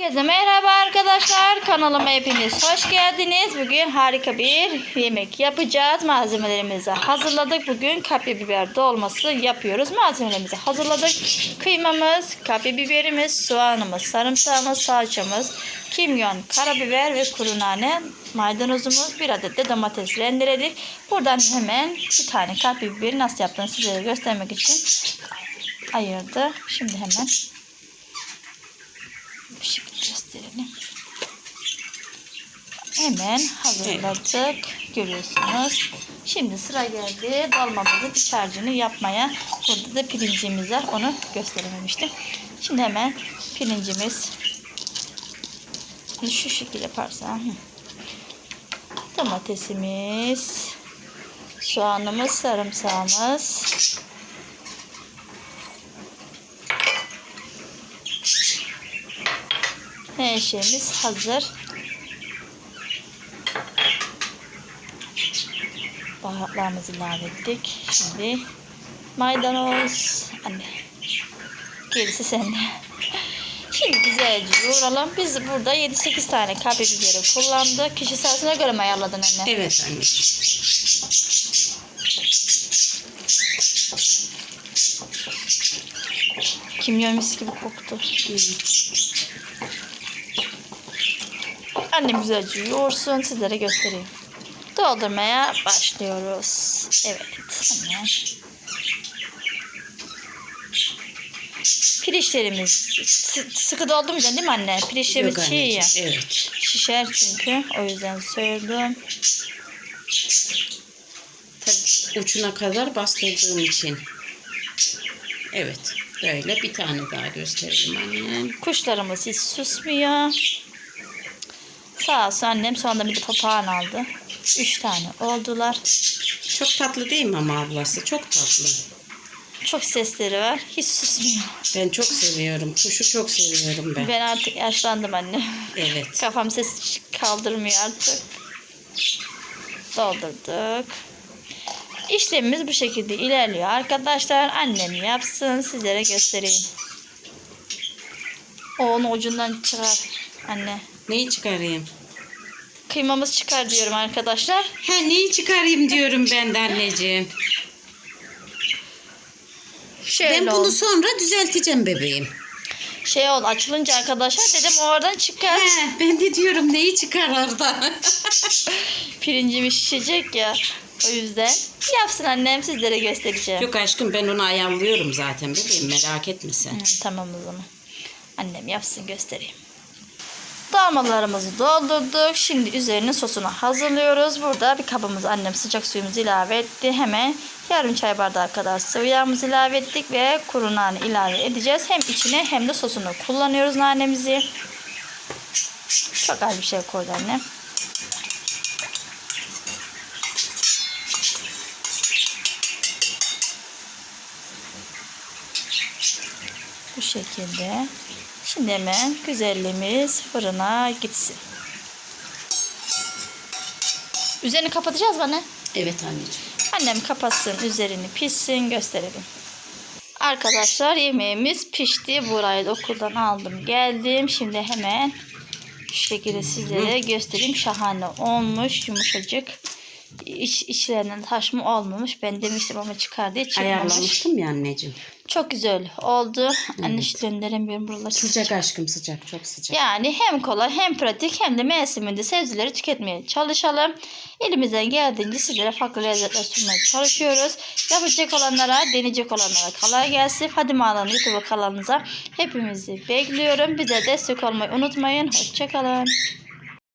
Herkese merhaba arkadaşlar. Kanalıma hepiniz hoş geldiniz. Bugün harika bir yemek yapacağız. Malzemelerimizi hazırladık. Bugün kapya biber dolması yapıyoruz. Malzemelerimizi hazırladık. Kıymamız, kapya biberimiz, soğanımız, sarımsağımız, salçamız, kimyon, karabiber ve kuru nane, maydanozumuz, bir adet de domates rendeledik. Buradan hemen bir tane kapya biberi nasıl yaptığını sizlere göstermek için ayırdı. Şimdi hemen şekilde gösterelim. Hemen hazırladık. Görüyorsunuz. Şimdi sıra geldi dolmamızın iç harcını yapmaya. Burada da pirincimiz var. Onu gösterememiştim. Şimdi hemen pirincimiz şu şekilde yaparsam domatesimiz soğanımız sarımsağımız Her şeyimiz hazır. Baharatlarımızı ilave ettik. Şimdi maydanoz. Anne. Gerisi sende. Şimdi güzelce yoğuralım. Biz burada 7-8 tane kapya biberi kullandık. Kişi sayısına göre mi ayarladın anne? Evet anneciğim. Kimyon mis gibi koktu. Annem güzelce yoğursun. Sizlere göstereyim. Doldurmaya başlıyoruz. Evet. Hemen. Pirinçlerimiz sı- sıkı doldurmayacaksın değil mi anne? Pirinçlerimiz Yok çiğ ya. anneciğim. Evet. Şişer çünkü. O yüzden söyledim. Tabii uçuna kadar bastırdığım için. Evet. Böyle bir tane daha gösterelim annem. Kuşlarımız hiç susmuyor. Sağ olsun annem sonra bir de papağan aldı. Üç tane oldular. Çok tatlı değil mi ama ablası? Çok tatlı. Çok sesleri var. Hiç susmuyor. Ben çok seviyorum. Kuşu çok seviyorum ben. Ben artık yaşlandım anne. Evet. Kafam ses kaldırmıyor artık. Doldurduk. İşlemimiz bu şekilde ilerliyor. Arkadaşlar annem yapsın. Sizlere göstereyim. O onu ucundan çıkar. Anne. Neyi çıkarayım? Kıymamız çıkar diyorum arkadaşlar. Ha neyi çıkarayım diyorum ben de anneciğim. Şöyle ben bunu oldu. sonra düzelteceğim bebeğim. Şey oldu açılınca arkadaşlar dedim oradan çıkar. He, ben de diyorum neyi çıkar oradan. Pirincimiz şişecek ya. O yüzden yapsın annem sizlere göstereceğim. Yok aşkım ben onu ayarlıyorum zaten bebeğim merak etme sen. Hı, tamam o zaman. Annem yapsın göstereyim. Dolmalarımızı doldurduk. Şimdi üzerine sosunu hazırlıyoruz. Burada bir kabımız annem sıcak suyumuzu ilave etti. Hemen yarım çay bardağı kadar sıvı yağımızı ilave ettik ve kuru nane ilave edeceğiz. Hem içine hem de sosunu kullanıyoruz nanemizi. Çok az bir şey koydu annem. Bu şekilde. Şimdi hemen güzelliğimiz fırına gitsin. Üzerini kapatacağız mı anne? Evet anneciğim. Annem kapatsın üzerini pişsin gösterelim. Arkadaşlar yemeğimiz pişti. Burayı da okuldan aldım geldim. Şimdi hemen şu şekilde sizlere göstereyim. Şahane olmuş yumuşacık. İç, içlerinden taşma olmamış. Ben demiştim ama çıkar diye çıkmamış. Ayarlamıştım ya anneciğim. Çok güzel oldu. Anne hiç döndüremiyorum buraları. Sıcak aşkım sıcak çok sıcak. Yani hem kolay hem pratik hem de mevsiminde sebzeleri tüketmeye çalışalım. Elimizden geldiğince sizlere farklı lezzetler sunmaya çalışıyoruz. Yapacak olanlara, deneyecek olanlara kolay gelsin. Hadi Mağalan YouTube kanalınıza hepimizi bekliyorum. Bize destek olmayı unutmayın. Hoşçakalın.